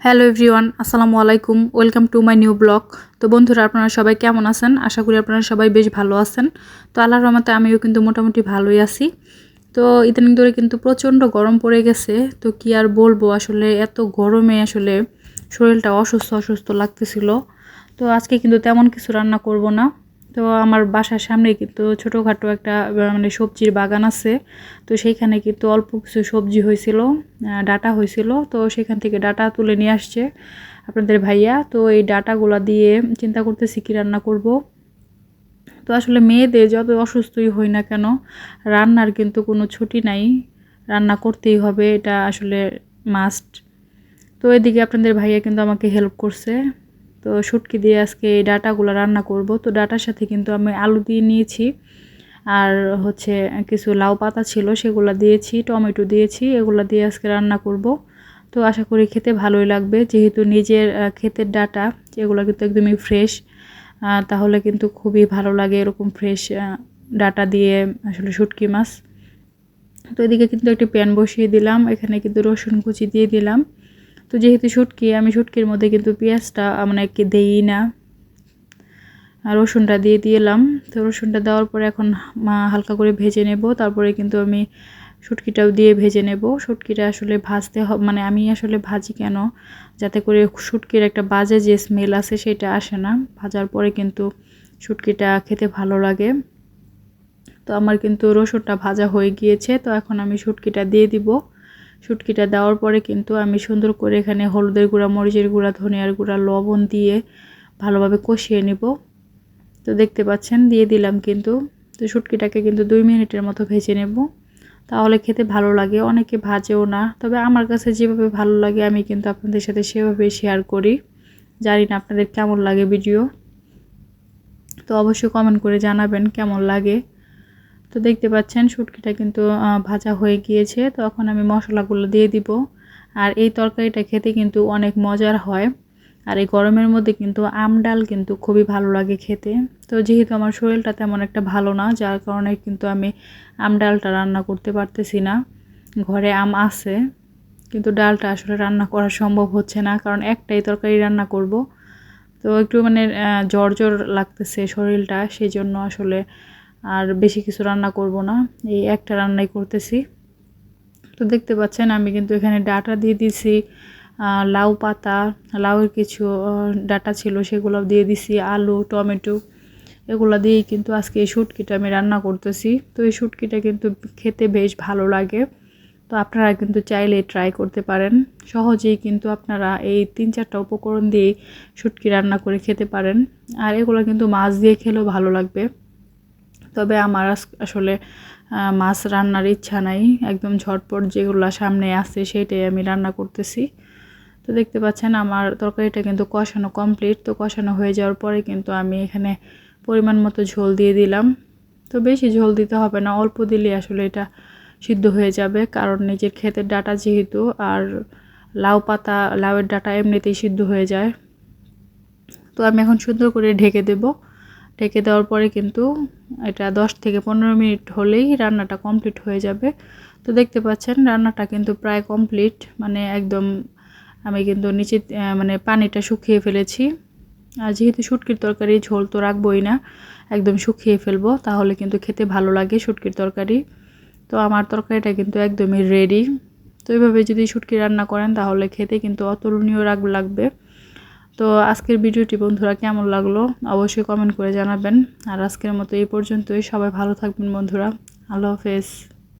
Hello everyone, আসসালামু আলাইকুম, welcome to my new blog. তো বন্ধুরা, আপনারা সবাই কেমন আছেন? আশা করি আপনারা সবাই বেশ ভালো আছেন। তো আল্লাহর রহমতে আমিও কিন্তু মোটামুটি ভালোই আছি। তো ইদানিং ধরে কিন্তু প্রচণ্ড গরম পড়ে গেছে। তো কি আর বলব, আসলে এত গরমে আসলে শরীরটা অসুস্থ অসুস্থ লাগতেছিল। তো আজকে কিন্তু তেমন কিছু রান্না করব না। তো আমার বাসার সামনে কিন্তু ছোটোখাটো একটা মানে সবজির বাগান আছে। তো সেইখানে কিন্তু অল্প কিছু সবজি হয়েছিল ডাটা হয়েছিল। তো সেখান থেকে ডাটা তুলে নিয়ে আসছে আপনাদের ভাইয়া। তো এই ডাটাগুলা দিয়ে চিন্তা করতেছি কী রান্না করব। তো আসলে মেয়েদের যত অসুস্থই হই না কেন, রান্নার কিন্তু কোনো ছুটি নাই। রান্না করতেই হবে, এটা আসলে মাস্ট তো এদিকে আপনাদের ভাইয়া কিন্তু আমাকে হেল্প করছে। তো শুটকি দিয়ে আজকে এই ডাটাগুলো রান্না করব। তো ডাটার সাথে কিন্তু আমি আলু দিয়ে নিয়েছি, আর হচ্ছে কিছু লাউ পাতা ছিল, সেগুলো দিয়েছি, টমেটো দিয়েছি, এগুলো দিয়ে আজকে রান্না করব। তো আশা করি খেতে ভালোই লাগবে, যেহেতু নিজের ক্ষেতের ডাটা, এগুলো কিন্তু একদমই ফ্রেশ তাহলে কিন্তু খুবই ভালো লাগে এরকম ফ্রেশ ডাটা দিয়ে আসলে শুটকি মাছ। তো এদিকে কিন্তু একটি প্যান বসিয়ে দিলাম, এখানে কিন্তু রসুন কুচি দিয়ে দিলাম। তো যেহেতু শুটকি, আমি শুটকির মধ্যে কিন্তু পেঁয়াজটা মানে কি দেই না। রসুনটা দিয়ে দিলাম। তো রসুনটা দেওয়ার পরে এখন হালকা করে ভেজে নেব। তারপরে কিন্তু আমি শুটকিটাও দিয়ে ভেজে নেব। শুটকিটা আসলে ভাজতে মানে আমি আসলে ভাজি কেন? যাতে করে শুটকির একটা বাজে যে স্মেল আছে সেটা আসে না। ভাজার পরে কিন্তু শুটকিটা খেতে ভালো লাগে। তো আমার কিন্তু রসুনটা ভাজা হয়ে গিয়েছে। তো এখন আমি শুটকিটা দিয়ে দিব। শুটকিটা দেওয়ার পরে কিন্তু আমি সুন্দর করে এখানে হলুদের গুঁড়া, মরিচের গুঁড়া, ধনিয়ার গুঁড়া, লবণ দিয়ে ভালোভাবে কষিয়ে নেব। তো দেখতে পাচ্ছেন, দিয়ে দিলাম কিন্তু। তো শুটকিটাকে কিন্তু দুই মিনিটের মতো ভেজে নেব। তাহলে খেতে ভালো লাগে, অনেকে ভাজেও না। তবে আমার কাছে যেভাবে ভালো লাগে, আমি কিন্তু আপনাদের সাথে সেভাবে শেয়ার করি। জানি না আপনাদের কেমন লাগে ভিডিও তো অবশ্যই কমেন্ট করে জানাবেন কেমন লাগে। তো দেখতে পাচ্ছেন শুটকিটা কিন্তু ভাজা হয়ে গিয়েছে। তো এখন আমি মশলাগুলো দিয়ে দিব। আর এই তরকারিটা খেতে কিন্তু অনেক মজার হয়। আর এই গরমের মধ্যে কিন্তু আম ডাল কিন্তু খুবই ভালো লাগে খেতে। তো যেহেতু আমার শরীরটা তেমন একটা ভালো না, যার কারণে কিন্তু আমি আম ডালটা রান্না করতে পারতেছি না। ঘরে আম আছে, কিন্তু ডালটা আসলে রান্না করা সম্ভব হচ্ছে না, কারণ একটাই তরকারি রান্না করব। তো একটু মানে জ্বর জ্বর লাগতেছে শরীরটা সেই জন্য আসলে আর বেশি কিছু রান্না করব না। এই একটা রান্নাই করতেছি। তো দেখতে পাচ্ছেন, আমি কিন্তু এখানে ডাটা দিয়ে দিছি লাউ পাতা, লাউয়ের কিছু ডাটা ছিল, সেগুলো দিয়ে দিছি, আলু, টমেটো, এগুলো দিয়েই কিন্তু আজকে এই শুটকিটা আমি রান্না করতেছি। তো এই শুটকিটা কিন্তু খেতে বেশ ভালো লাগে। তো আপনারা কিন্তু চাইলে ট্রাই করতে পারেন। সহজেই কিন্তু আপনারা এই তিন চারটা উপকরণ দিয়ে শুটকি রান্না করে খেতে পারেন। আর এগুলো কিন্তু মাছ দিয়ে খেলেও ভালো লাগবে। তবে আমার আস- আসলে মাছ রান্নার ইচ্ছা নাই। একদম ঝটপট যেগুলো সামনে আছে সেটাই আমি রান্না করতেছি। তো দেখতে পাচ্ছেন আমার তরকারিটা কিন্তু কষানো কমপ্লিট তো কষানো হয়ে যাওয়ার পরে কিন্তু আমি এখানে পরিমাণ মতো ঝোল দিয়ে দিলাম। তো বেশি ঝোল দিতে হবে না, অল্প দিলে আসলে এটা সিদ্ধ হয়ে যাবে। কারণ নিজের ক্ষেতের ডাটা যেহেতু, আর লাউ পাতা, লাউয়ের ডাটা এমনিতেই সিদ্ধ হয়ে যায়। তো আমি এখন সুন্দর করে ঢেকে দেব। ঢেকে দেওয়ার পরে কিন্তু এটা দশ থেকে পনেরো মিনিট হলেই রান্নাটা কমপ্লিট হয়ে যাবে। তো দেখতে পাচ্ছেন, রান্নাটা কিন্তু প্রায় কমপ্লিট মানে একদম আমি কিন্তু নিচে মানে পানিটা শুকিয়ে ফেলেছি। আর যেহেতু শুটকির তরকারি ঝোল তো রাখবোই না, একদম শুকিয়ে ফেলব, তাহলে কিন্তু খেতে ভালো লাগে শুটকির তরকারি। তো আমার তরকারিটা কিন্তু একদমই রেডি তো এইভাবে যদি শুটকি রান্না করেন, তাহলে খেতে কিন্তু অতুলনীয় রাগ লাগবে। তো আজকের ভিডিওটি বন্ধুরা কেমন লাগল অবশ্যই কমেন্ট করে জানাবেন। আর আজকের মতো এই পর্যন্তই। সবাই ভালো থাকবেন বন্ধুরা। আল্লাহ হাফেজ।